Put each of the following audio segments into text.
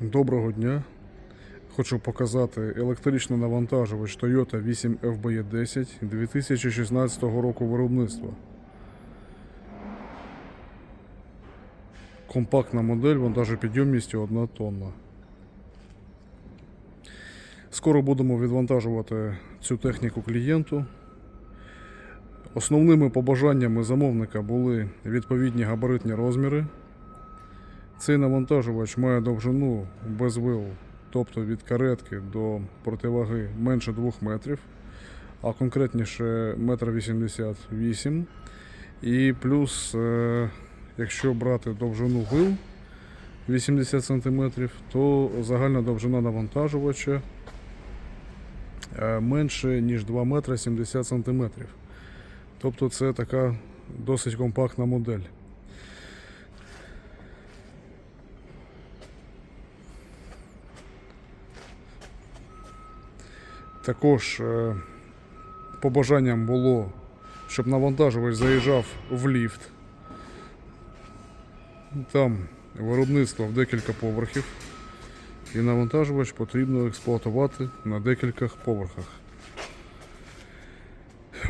Доброго дня. Хочу показати електричний навантажувач Toyota 8 FBE 10 2016 року виробництва. Компактна модель вантажопідйомністю 1 тонна. Скоро будемо відвантажувати цю техніку клієнту. Основними побажаннями замовника були відповідні габаритні розміри. Цей навантажувач має довжину без вил, тобто від каретки до противаги менше 2 метрів, а конкретніше 1,88 м. І плюс, е, якщо брати довжину вил 80 см, то загальна довжина навантажувача е, менше, ніж 2 метри 70 см. Тобто це така досить компактна модель. Також е, побажанням було, щоб навантажувач заїжджав в ліфт. Там виробництво в декілька поверхів, і навантажувач потрібно експлуатувати на декількох поверхах.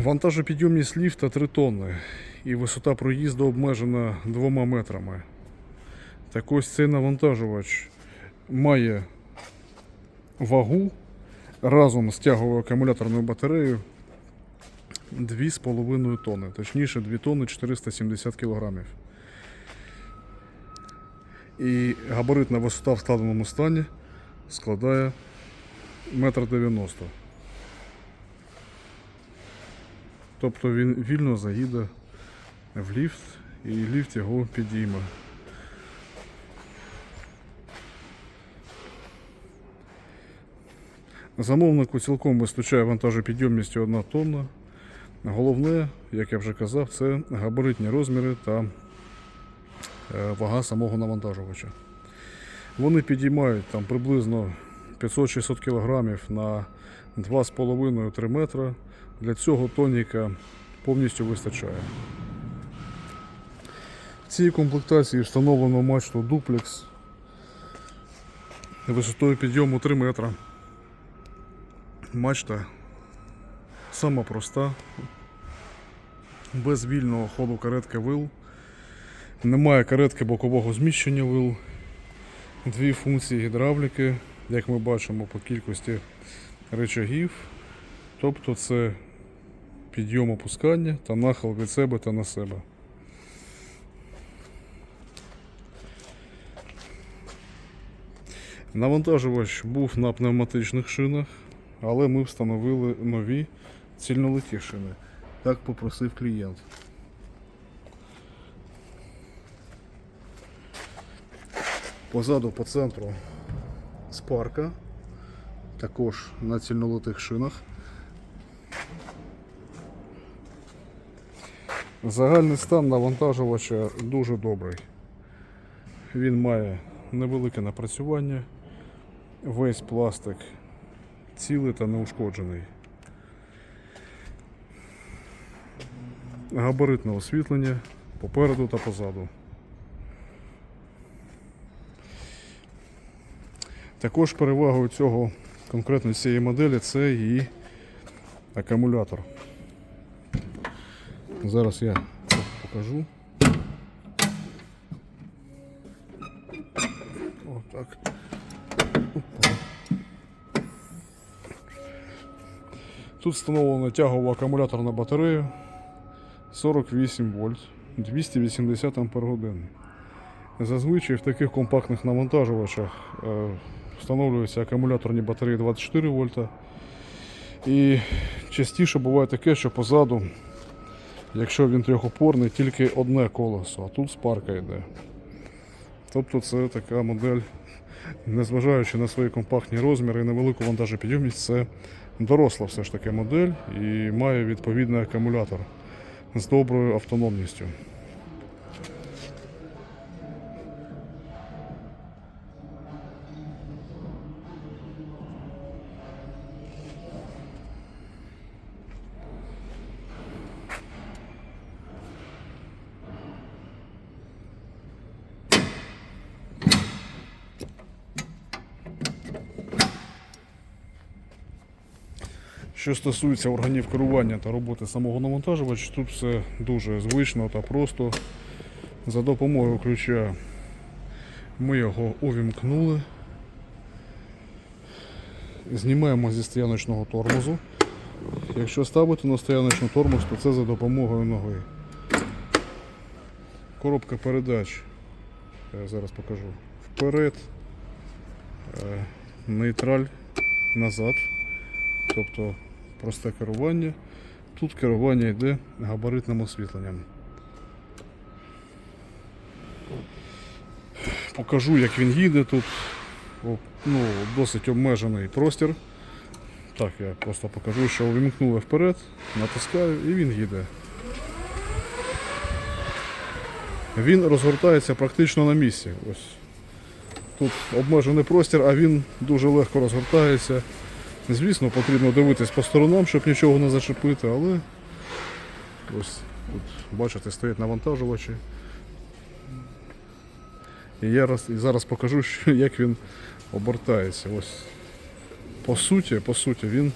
Вантажопідйомність ліфта 3 тонни і висота проїзду обмежена 2 метрами. Так ось цей навантажувач має вагу разом з тяговою акумуляторною батареєю 2,5 тонни, точніше 2 тонни 470 кілограмів. І габаритна висота в складеному стані складає 1,90 м. Тобто він вільно заїде в ліфт і ліфт його підійме. Замовнику цілком вистачає вантажопідйомністю 1 тонна. Головне, як я вже казав, це габаритні розміри та е, вага самого навантажувача. Вони підіймають там приблизно 500-600 кг на 2,5-3 метра. Для цього тоніка повністю вистачає. В цій комплектації встановлено мачту дуплекс висотою підйому 3 метра. Мачта сама проста, без вільного ходу каретки вил. Немає каретки бокового зміщення вил. Дві функції гідравліки, як ми бачимо по кількості речагів. Тобто це підйом опускання та нахил від себе та на себе. Навантажувач був на пневматичних шинах, але ми встановили нові цільнолиті шини. Так попросив клієнт. Позаду по центру спарка, також на цільнолитих шинах. Загальний стан навантажувача дуже добрий. Він має невелике напрацювання, весь пластик цілий та неушкоджений. Габаритне освітлення попереду та позаду. Також перевагою цього конкретно цієї моделі це її акумулятор. Зараз я покажу. Отак. Тут встановлена тягова акумуляторна батарея 48 вольт 280 ампер годин. Зазвичай в таких компактних навантажувачах е, встановлюються акумуляторні батареї 24 вольта. І частіше буває таке, що позаду, якщо він трьохопорний, тільки одне колесо, а тут спарка йде. Тобто це така модель, незважаючи на свої компактні розміри і невелику вантажопідйомність, це доросла все ж таки модель і має відповідний акумулятор з доброю автономністю. Що стосується органів керування та роботи самого навантажувача, тут все дуже звично та просто. За допомогою ключа ми його увімкнули. Знімаємо зі стояночного тормозу. Якщо ставити на стояночний тормоз, то це за допомогою ноги. Коробка передач. Я зараз покажу. Вперед, е, нейтраль назад. Тобто просте керування. Тут керування йде габаритним освітленням. Покажу, як він їде тут. Ну, досить обмежений простір. Так, я просто покажу, що увімкнули вперед, натискаю і він їде. Він розгортається практично на місці. Ось. Тут обмежений простір, а він дуже легко розгортається. Звісно, потрібно дивитись по сторонам, щоб нічого не зачепити, але ось тут, бачите, стоять навантажувачі. І я раз, і зараз покажу, що, як він обертається. Ось. По суті, по суті, він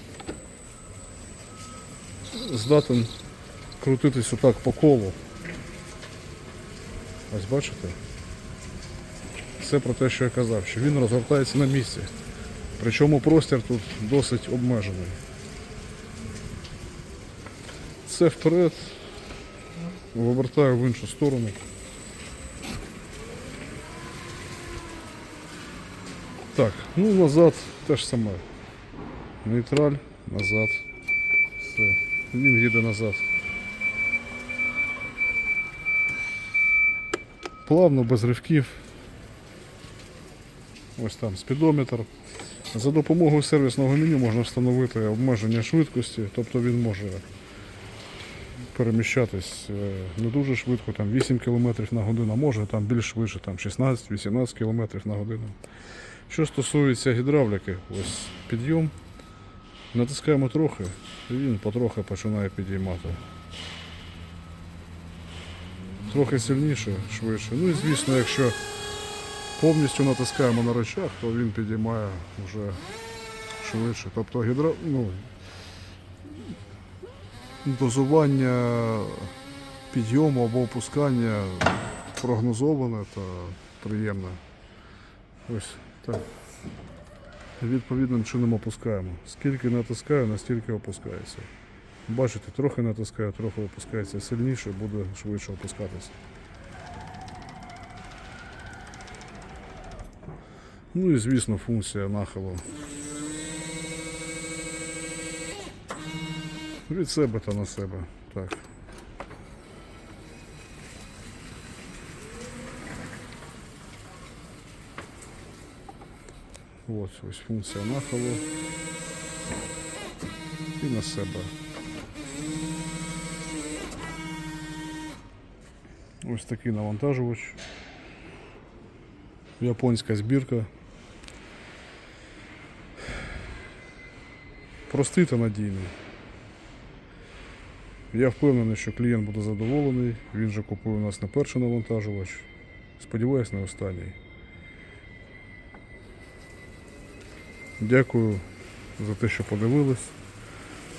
здатен крутитись отак по колу. Ось бачите? Це про те, що я казав, що він розгортається на місці. Причому простір тут досить обмежений. Це вперед. Вивертаю в іншу сторону. Так, ну назад те ж саме. Нейтраль, назад. Все. Він їде назад. Плавно, без ривків. Ось там спідометр. За допомогою сервісного меню можна встановити обмеження швидкості, тобто він може переміщатись е, не дуже швидко, там 8 км на годину, а може там більш швидше, там 16-18 км на годину. Що стосується гідравліки, ось підйом, натискаємо трохи, і він потрохи починає підіймати. Трохи сильніше, швидше. Ну і звісно, якщо повністю натискаємо на рычаг, то він підіймає вже швидше. Тобто гідра... ну, дозування підйому або опускання прогнозоване та приємне. Ось так. Відповідним чином опускаємо. Скільки натискаю, настільки опускається. Бачите, трохи натискаю, трохи опускається. Сильніше буде швидше опускатися. Ну і звісно функція нахилу. Від себе та на себе. Так. Ось ось функція нахилу. І на себе. Ось такий навантажувач. Японська збірка. Простий та надійний. Я впевнений, що клієнт буде задоволений. Він же купує у нас не перший навантажувач. Сподіваюсь, не останній. Дякую за те, що подивились.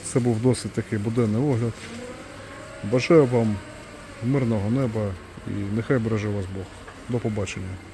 Це був досить такий буденний огляд. Бажаю вам мирного неба і нехай береже вас Бог. До побачення.